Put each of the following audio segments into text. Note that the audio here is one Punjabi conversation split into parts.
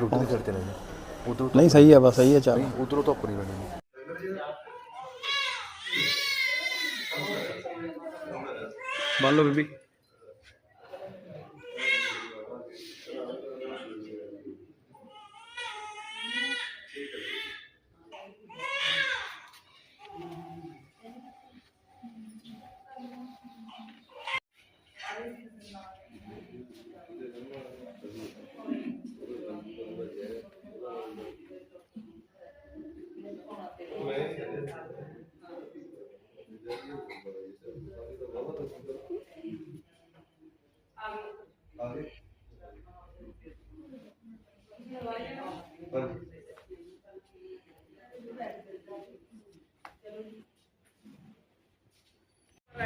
ਫਿਰ ਉਧਰ ਹੀ ਚਲੇ ਨੇ ਉਧਰੋਂ ਨਹੀਂ ਸਹੀ ਆ ਬਸ ਸਹੀ ਆ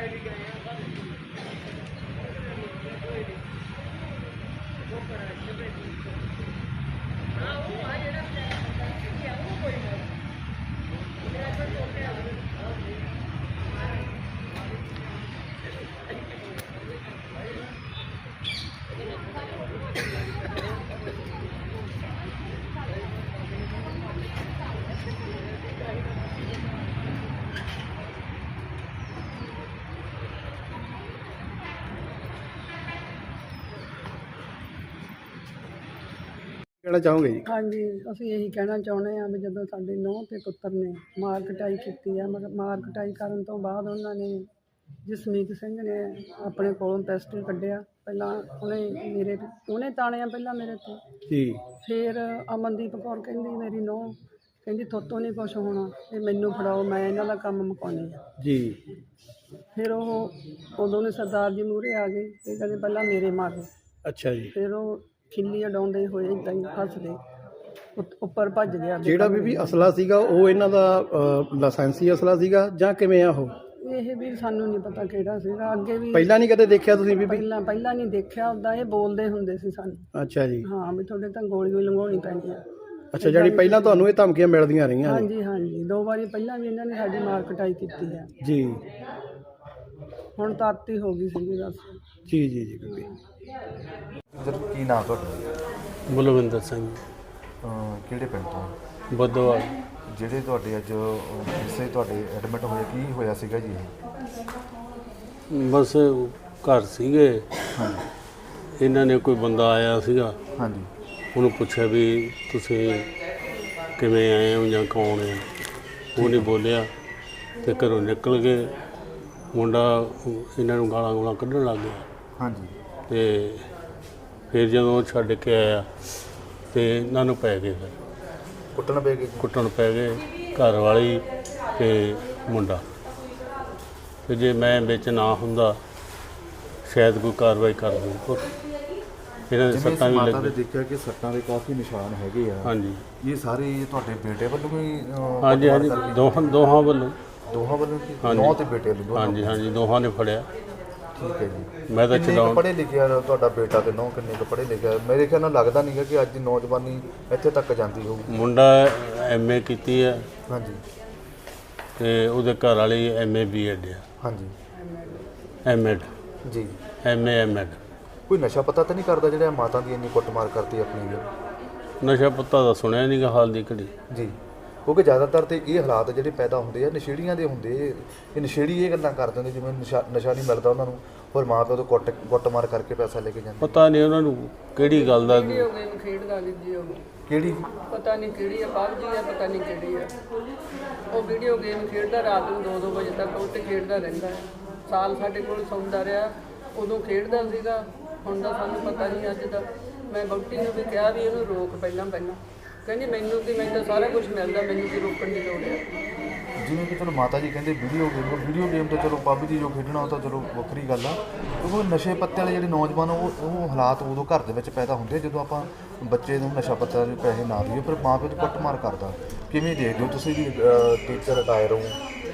ਚੱਲ ਉਧਰੋਂ ਧੁੱਪ ਨਹੀਂ ਪੈਣੀ ਮੰਨ ਲਓ ਬੀਬੀ ਕਹਿਣਾ ਚਾਹੋਗੇ ਜੀ? ਹਾਂਜੀ ਅਸੀਂ ਇਹੀ ਕਹਿਣਾ ਚਾਹੁੰਦੇ ਹਾਂ ਵੀ ਜਦੋਂ ਸਾਡੇ ਨੌਂ ਤੇ ਪੁੱਤਰ ਨੇ ਮਾਰ ਕਟਾਈ ਕੀਤੀ ਹੈ ਮਗਰ ਮਾਰ ਕਟਾਈ ਕਰਨ ਤੋਂ ਬਾਅਦ ਉਹਨਾਂ ਨੇ ਜਸਮੀਤ ਸਿੰਘ ਨੇ ਆਪਣੇ ਕੋਲੋਂ ਪਿਸਟਲ ਕੱਢਿਆ। ਪਹਿਲਾਂ ਉਹਨੇ ਮੇਰੇ ਉਹਨੇ ਤਾਣਿਆ ਪਹਿਲਾਂ ਮੇਰੇ ਤੇ। ਜੀ। ਫਿਰ ਅਮਨਦੀਪ ਕੌਰ ਕਹਿੰਦੀ ਮੇਰੀ ਨੌਂ। ਕਹਿੰਦੀ ਥੋਤੋਂ ਨਹੀਂ ਕੁਛ ਹੋਣਾ ਇਹ ਮੈਨੂੰ ਫੜਾਓ ਮੈਂ ਇਹਨਾਂ ਦਾ ਕੰਮ ਮੁਕਾਉਣੀ ਆ। ਜੀ। ਫਿਰ ਉਹ ਉਦੋਂ ਨੇ ਸਰਦਾਰ ਜੀ ਮੂਹਰੇ ਆ ਗਏ ਇਹ ਕਹਿੰਦੇ ਪਹਿਲਾਂ ਮੇਰੇ ਮਾਰੋ। ਅੱਛਾ ਜੀ। ਫਿਰ ਉਹ ਖਿੱਲੀ ਉਡਾਉਂਦੇ ਹੋਏ ਇਦਾਂ ਹੀ ਹੱਸਦੇ। ਉੱਤ- ਉੱਪਰ ਭੱਜ ਗਿਆ ਜਿਹੜਾ ਬੀਬੀ ਅਸਲਾ ਸੀਗਾ ਉਹ ਇਹਨਾਂ ਦਾ ਲਾਇਸੈਂਸੀ ਅਸਲਾ ਸੀਗਾ ਜਾਂ ਕਿਵੇਂ ਆ ਉਹ? ਇਹ ਵੀ ਸਾਨੂੰ ਨਹੀਂ ਪਤਾ ਕਿਹੜਾ ਸੀਗਾ। ਅੱਗੇ ਵੀ ਪਹਿਲਾਂ ਨਹੀਂ ਕਦੇ ਦੇਖਿਆ ਤੁਸੀਂ ਬੀਬੀ? ਪਹਿਲਾਂ ਪਹਿਲਾਂ ਨਹੀਂ ਦੇਖਿਆ ਹੁੰਦਾ। ਇਹ ਬੋਲਦੇ ਹੁੰਦੇ ਸੀ ਸਾਨੂੰ। ਅੱਛਾ ਜੀ। ਹਾਂ ਵੀ ਤੁਹਾਡੇ ਤਾਂ ਗੋਲੀ ਵੀ ਲੰਘਾਉਣੀ ਪੈਣੀ ਆ। ਅੱਛਾ ਜਿਹੜੀ ਪਹਿਲਾਂ ਤੁਹਾਨੂੰ ਇਹ ਧਮਕੀਆਂ ਮਿਲਦੀਆਂ ਰਹੀਆਂ ਨੇ? ਹਾਂਜੀ ਹਾਂਜੀ। ਦੋ ਵਾਰੀ ਪਹਿਲਾਂ ਵੀ ਇਹਨਾਂ ਨੇ ਸਾਡੀ ਮਾਰ ਕਟਾਈ ਕੀਤੀ ਆ। ਜੀ। ਹੁਣ ਤਾਤੀ ਹੋ ਗਈ ਸੀਗੀ ਬਸ। ਜੀ ਜੀ ਜੀ ਬੀਬੀ ਸਰ ਕੀ ਨਾਮ ਤੁਹਾਡਾ? ਬਲਵਿੰਦਰ ਸਿੰਘ। ਅਹ ਕਿਹੜੇ ਪਿੰਡ ਤੋਂ? ਬੁੱਧਵਾਰ। ਜਿਹੜੇ ਤੁਹਾਡੇ ਅੱਜ ਅਹ, ਕਿਸੇ ਤੁਹਾਡੇ ਐਡਮਿਟ ਹੋਏ ਕੀ ਹੋਇਆ ਸੀਗਾ ਜੀ? ਇਹ ਬਸ ਘਰ ਸੀਗੇ। ਇਹਨਾਂ ਨੇ ਕੋਈ ਬੰਦਾ ਆਇਆ ਸੀਗਾ। ਹਾਂਜੀ। ਉਹਨੂੰ ਪੁੱਛਿਆ ਵੀ ਤੁਸੀਂ ਕਿਵੇਂ ਆਏ ਹੋ ਜਾਂ ਕੌਣ ਹੈ? ਉਹ ਨਹੀਂ ਬੋਲਿਆ ਤੇ ਘਰੋਂ ਨਿਕਲ ਗਏ। ਮੁੰਡਾ ਇਹਨਾਂ ਨੂੰ ਗਾਲਾਂ ਗਾਲਾਂ ਕੱਢਣ ਲੱਗ ਗਿਆ। ਹਾਂਜੀ। ਤੇ ਫਿਰ ਜਦੋਂ ਛੱਡ ਕੇ ਆਇਆ ਤੇ ਇਹਨਾਂ ਨੂੰ ਪੈ ਗਏ ਫਿਰ। ਕੁੱਟਣ ਪੈ ਗਏ ਕੁੱਟਣ ਪੈ ਗਏ ਘਰ ਵਾਲੀ ਤੇ ਮੁੰਡਾ। ਤੇ ਜੇ ਮੈਂ ਵਿੱਚ ਨਾ ਹੁੰਦਾ ਸ਼ਾਇਦ ਕੋਈ ਕਾਰਵਾਈ ਕਰ ਦਿੰਦੇ ਪਰ ਇਹਨਾਂ ਦੇ ਸੱਟਾਂ ਵੀ ਮਾਤਾ ਦੇ ਲੱਗੀ ਦੇਖਿਆ ਕਿ ਸੱਟਾਂ ਦੇ ਕਾਫੀ ਨਿਸ਼ਾਨ ਹੈਗੇ ਆ। ਹਾਂਜੀ। ਇਹ ਸਾਰੇ ਤੁਹਾਡੇ ਬੇਟੇ ਵੱਲੋਂ ਹੀ ਅਹ, ਹਾਂਜੀ ਹਾਂਜੀ? ਦੋਹਾਂ ਦੋਹਾਂ ਵੱਲੋਂ। ਦੋਹਾਂ ਵੱਲੋਂ ਕੀ। ਨੌ ਤੇ ਬੇਟੇ ਵੱਲੋਂ ਹਾਂਜੀ ਹਾਂਜੀ। ਦੋਹਾਂ ਨੇ ਫੜਿਆ। ਠੀਕ ਹੈ ਜੀ। ਮੈਂ ਤਾਂ ਕਿੰਨੇ ਚਲਾਉਣ ਪੜ੍ਹੇ ਲਿਖਿਆ ਤੁਹਾਡਾ ਬੇਟਾ ਤੇ ਨੌ ਕਿੰਨੇ ਕੁ ਪੜ੍ਹੇ ਲਿਖਿਆ ਮੇਰੇ ਖਿਆਲ ਨਾਲ ਲੱਗਦਾ ਨਹੀਂਗਾ ਕਿ ਅੱਜ ਦੀ ਨੌਜਵਾਨੀ ਇੱਥੇ ਤੱਕ ਜਾਂਦੀ ਹੋਊਗੀ। ਮੁੰਡਾ ਐਮਏ ਕੀਤੀ ਹੈ। ਹਾਂਜੀ। ਤੇ ਉਹਦੇ ਘਰ ਵਾਲੀ ਐਮਏ ਬੀਐਡ ਆ। ਹਾਂਜੀ। ਐਮਐਡ ਜੀ। ਐਮਏ ਐਮਐਡ ਕੋਈ ਨਸ਼ਾ ਪਤਾ ਤਾਂ ਨਹੀਂ ਕਰਦਾ ਜਿਹੜਾ ਮਾਤਾ ਦੀ ਇੰਨੀ ਕੁੱਟਮਾਰ ਕਰਦੀ ਆਪਣੀ ਜੀ ਨਸ਼ਾ ਪੱਤਾ ਦਾ ਸੁਣਿਆ ਨਹੀਂਗਾ ਹਾਲ ਦੀ ਘੜੀ। ਜੀ। ਕਿਉਂਕਿ ਜ਼ਿਆਦਾਤਰ ਤੇ ਇਹ ਹਾਲਾਤ ਜਿਹੜੇ ਪੈਦਾ ਹੁੰਦੇ ਆ ਨਸ਼ੇੜੀਆਂ ਦੇ ਹੁੰਦੇ ਇਹ ਨਸ਼ੇੜੀ ਇਹ ਗੱਲਾਂ ਕਰਦੇ ਨੇ ਜਿਵੇਂ ਨਸ਼ਾ ਨਸ਼ਾ ਨਹੀਂ ਮਿਲਦਾ ਉਹਨਾਂ ਨੂੰ ਹੋਰ ਮਾਂ ਪਿਓ ਤੋਂ ਕੁੱਟ ਕੁੱਟਮਾਰ ਕਰਕੇ ਪੈਸਾ ਲੈ ਕੇ ਜਾਂਦੇ ਪਤਾ ਨਹੀਂ ਉਹਨਾਂ ਨੂੰ ਕਿਹੜੀ ਗੱਲ ਦਾ ਵੀਡੀਓ ਗੇਮ ਖੇਡਦਾ ਜੀ ਜੀ ਉਹ ਕਿਹੜੀ? ਪਤਾ ਨਹੀਂ ਕਿਹੜੀ ਆ ਪਬਜੀ ਆ ਪਤਾ ਨਹੀਂ ਕਿਹੜੀ ਆ। ਉਹ ਵੀਡੀਓ ਗੇਮ ਖੇਡਦਾ ਰਾਤ ਨੂੰ 2-2 ਵਜੇ ਤੱਕ ਉੱਤੇ ਖੇਡਦਾ ਰਹਿੰਦਾ ਹੈ। ਸਾਲ ਸਾਡੇ ਕੋਲ ਸੌਂਦਾ ਰਿਹਾ ਉਦੋਂ ਖੇਡਦਾ ਸੀਗਾ ਹੁਣ ਦਾ ਸਾਨੂੰ ਪਤਾ ਨਹੀਂ ਅੱਜ ਦਾ। ਮੈਂ ਬੌਟੀ ਨੂੰ ਵੀ ਕਿਹਾ ਵੀ ਇਹਨੂੰ ਰੋਕ ਪਹਿਲਾਂ ਪਹਿਲਾਂ ਕਹਿੰਦੀ ਮੈਨੂੰ ਕੀ ਮੈਨੂੰ ਤਾਂ ਸਾਰਾ ਕੁਝ ਮਿਲਦਾ ਮੈਨੂੰ ਕੀ ਰੋਕਣ ਦੀ ਲੋੜ ਹੈ? ਜਿਵੇਂ ਕਿ ਚਲੋ ਮਾਤਾ ਜੀ ਕਹਿੰਦੇ ਵੀਡੀਓ ਗੇਮ ਵੀਡੀਓ ਗੇਮ ਤਾਂ ਚਲੋ ਪੱਬ ਦੀ ਜੋ ਖੇਡਣਾ ਉਹ ਤਾਂ ਚਲੋ ਵੱਖਰੀ ਗੱਲ ਆ। ਕਿਉਂਕਿ ਉਹ ਨਸ਼ੇ ਪੱਤੇ ਵਾਲੇ ਜਿਹੜੇ ਨੌਜਵਾਨ ਉਹ ਉਹ ਹਾਲਾਤ ਉਦੋਂ ਘਰ ਦੇ ਵਿੱਚ ਪੈਦਾ ਹੁੰਦੇ ਜਦੋਂ ਆਪਾਂ ਬੱਚੇ ਨੂੰ ਨਸ਼ਾ ਪੱਤਾ ਦੇ ਪੈਸੇ ਨਾ ਦਈਏ ਪਰ ਮਾਂ ਪਿਓ ਕੁੱਟਮਾਰ ਕਰਦਾ। ਕਿਵੇਂ ਦੇਖਦੇ ਹੋ ਤੁਸੀਂ ਵੀ ਟੀਚਰ ਰਿਟਾਇਰ ਹੋ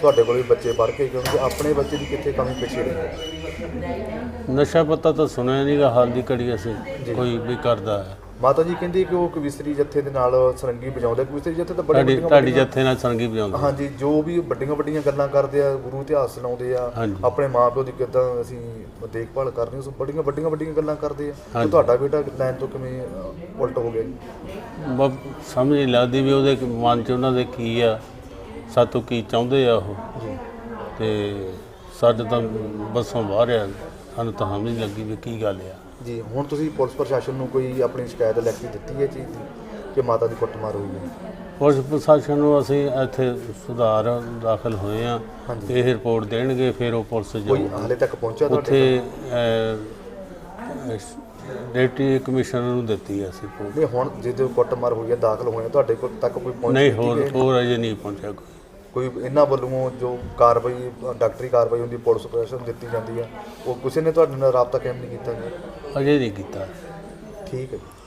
ਤੁਹਾਡੇ ਕੋਲ ਵੀ ਬੱਚੇ ਪੜ੍ਹ ਕੇ ਕਿਉਂਕਿ ਆਪਣੇ ਬੱਚੇ ਦੀ ਕਿੱਥੇ ਕਮੀ ਪਿੱਛੇ ਰਹੀ ਨਸ਼ਾ ਪੱਤਾ ਤਾਂ ਸੁਣਿਆ ਨਹੀਂਗਾ ਹਾਲ ਦੀ ਘੜੀ ਅਸੀਂ ਕੋਈ ਵੀ ਕਰਦਾ ਹੈ। ਮਾਤਾ ਜੀ ਕਹਿੰਦੀ ਕਿ ਉਹ ਕਵਿਸਰੀ ਜੱਥੇ ਦੇ ਨਾਲ ਸਰੰਗੀ ਵਜਾਉਂਦੇ ਕਵਿਸਰੀ ਜੱਥੇ ਤਾਂ ਬੜੇ ਤੁਹਾਡੀ ਤੁਹਾਡੀ ਜੱਥੇ ਨਾਲ ਸੰਗੀ ਵਜਾਉਂਦਾ ਹਾਂਜੀ ਜੋ ਵੀ ਵੱਡੀਆਂ ਵੱਡੀਆਂ ਗੱਲਾਂ ਕਰਦੇ ਆ ਗੁਰੂ ਇਤਿਹਾਸ ਸੁਣਾਉਂਦੇ ਆ। ਆਪਣੇ ਮਾਪਿਓ ਦੀ ਕਿੱਦਾਂ ਅਸੀਂ ਦੇਖਭਾਲ ਕਰਨੀ ਉਸ ਵੱਡੀਆਂ ਵੱਡੀਆਂ ਵੱਡੀਆਂ ਗੱਲਾਂ ਕਰਦੇ ਆ। ਤੁਹਾਡਾ ਬੇਟਾ ਲਾਈਨ ਤੋਂ ਕਿਵੇਂ ਉਲਟ ਹੋ ਗਿਆ ਜੀ? ਬ ਸਮਝ ਨਹੀਂ ਲੱਗਦੀ ਵੀ ਉਹਦੇ ਮਨ 'ਚ ਉਹਨਾਂ ਦੇ ਕੀ ਆ ਸਾਤੋਂ ਕੀ ਚਾਹੁੰਦੇ ਆ ਉਹ। ਤੇ ਸਾਡੇ ਤਾਂ ਬੱਸੋਂ ਬਾਹਰ ਆ ਸਾਨੂੰ ਤਾਂ ਸਮਝ ਨਹੀਂ ਲੱਗੀ ਵੀ ਕੀ ਗੱਲ ਆ। ਜੀ ਹੁਣ ਤੁਸੀਂ ਪੁਲਿਸ ਪ੍ਰਸ਼ਾਸਨ ਨੂੰ ਕੋਈ ਆਪਣੀ ਸ਼ਿਕਾਇਤ ਲਿਖ ਕੇ ਦਿੱਤੀ ਹੈ ਚੀਜ਼ ਦੀ ਕਿ ਮਾਤਾ ਦੀ ਕੁੱਟਮਾਰ ਹੋਈ ਹੈ ਪੁਲਿਸ ਪ੍ਰਸ਼ਾਸਨ ਨੂੰ ਅਸੀਂ ਇੱਥੇ ਸੁਧਾਰ ਦਾਖਲ ਹੋਏ ਆ ਹਾਂਜੀ। ਇਹ ਰਿਪੋਰਟ ਦੇਣਗੇ ਫਿਰ ਉਹ ਪੁਲਿਸ ਕੋਈ ਹਾਲੇ ਤੱਕ ਪਹੁੰਚਿਆ ਤੁਹਾਡੇ ਉੱਥੇ ਡਿਪਟੀ ਕਮਿਸ਼ਨਰ ਨੂੰ ਦਿੱਤੀ ਅਸੀਂ report। ਨਹੀਂ ਹੁਣ ਜਦੋਂ ਕੁੱਟਮਾਰ ਹੋਈ ਹੈ ਦਾਖਲ ਹੋਏ ਆ, ਤੁਹਾਡੇ ਕੋਲ ਤੱਕ ਕੋਈ ਪਹੁੰਚ ਨਹੀਂ ਕੀਤੀ ਹੋਰ? ਹੋਰ ਅਜੇ ਨਹੀਂ ਪਹੁੰਚਿਆ ਕੋਈ ਕੋਈ ਇਹਨਾਂ ਵੱਲੋਂ ਜੋ ਕਾਰਵਾਈ ਡਾਕਟਰੀ ਕਾਰਵਾਈ ਹੁੰਦੀ ਪੁਲਿਸ ਪ੍ਰਸ਼ਾਸਨ ਦਿੱਤੀ ਜਾਂਦੀ ਆ ਉਹ ਕਿਸੇ ਨੇ ਤੁਹਾਡੇ ਨਾਲ ਰਾਬਤਾ ਕਾਇਮ ਨਹੀਂ ਕੀਤਾ ਜੀ? ਅਜੇ ਨਹੀਂ ਕੀਤਾ। ਠੀਕ ਹੈ ਜੀ।